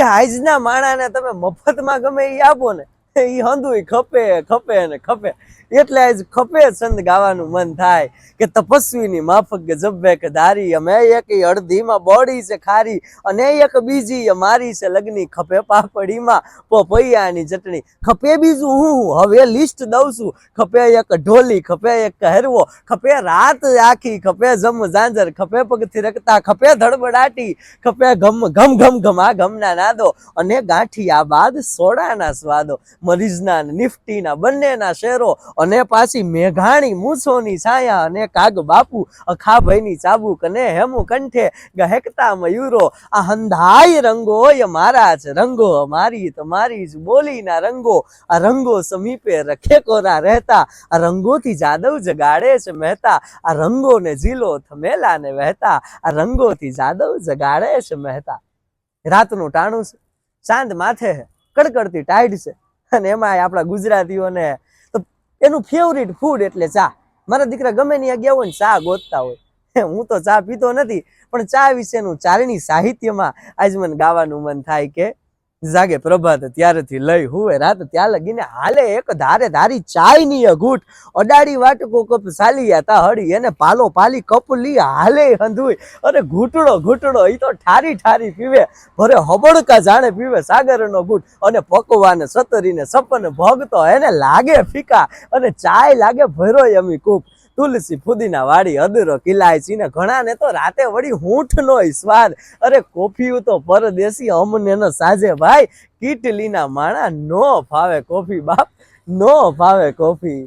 કે આજના માણાને તમે મફતમાં ગમે એ આપો ને. એ હંધુય ખપે ખપે ને ખપે. એટલે આજ ખપે છંદ ગાવાનું મન થાય કે તપસ્વીની માફક જબ્બે કે ધારી. અમે એક અડધીમાં બોડી છે ખારી અને એક બીજી મારી છે લગ્ની. ખપે પાપડીમાં પોપૈયાની ચટણી. ખપે બીજું હું હવે લિસ્ટ દઉં છું. ખપે એક ઢોલી, ખપે એક કહેરવો, ખપે રાત આખી, ખપે જમ ઝાંઝર, ખપે પગથી રખતા ખપે ધડબડાટી, ખપે ઘમ ઘમ ઘમ ઘમ ઘમના નાદો અને ગાંઠિયા બાદ સોડાના સ્વાદો. મરીઝના નિફ્ટીના, બંનેના શેરો અને પાછી મેઘાણી મૂછોની છાયા અને કાગ બાપુ, અખાભાઈની ચાબુક અને હેમુ કંઠે ગહેકતા મયુરો. આ હંધાય રંગો એ મારા જ રંગો અમારી તમારી જ બોલીના રંગો. આ રંગો સમીપે રખે કોરા રહેતા, આ રંગોથી જાદવ જગાડે છે મહેતા. આ રંગોને ઝીલો થમેલા ને વહેતા, આ રંગોથી જાદવ જગાડે છે મહેતા. રાતનું ટાણું છે, ચાંદ માથે હે કડકડતી ટાઈડ છે. અને એમાં આપણા ગુજરાતીઓને તો એનું ફેવરિટ ફૂડ એટલે ચા. મારા દીકરા ગમે ત્યાં ગયા હોય ને ચા ગોતતા હોય. હું તો ચા પીતો નથી, પણ ચા વિશેનું ચારણી સાહિત્યમાં આજ મને ગાવાનું મન થાય કે જાગે પ્રભાત ત્યારેથી લઈ હુવે રાત ત્યાં લગીને હાલે એક ધારે ધારી ચાયની અઘૂટ. અડાડી વાટકો કપ સાલિયા તા હળી એને પાલો પાલી કપ લી હાલે હંધુઈ અરે ઘૂંટડો ઘૂંટડો એ તો ઠારી ઠારી પીવે. ભરે હબડકા જાણે પીવે સાગરનો ઘૂંટ અને પકવાને સતરીને સપન ભગતો એને લાગે ફીકા. અને ચાય લાગે ભરો અમી કૂપ. તુલસી ફુદીના વાડી અદરો કિલાયચી ને ઘણા ને તો રાતે વળી હૂંઠ નો સ્વાદ. અરે કોફી તો પરદેશી અમને ન સાજે ભાઈ કીટલીના માણા નો ફાવે કોફી બાપ નો ફાવે કોફી.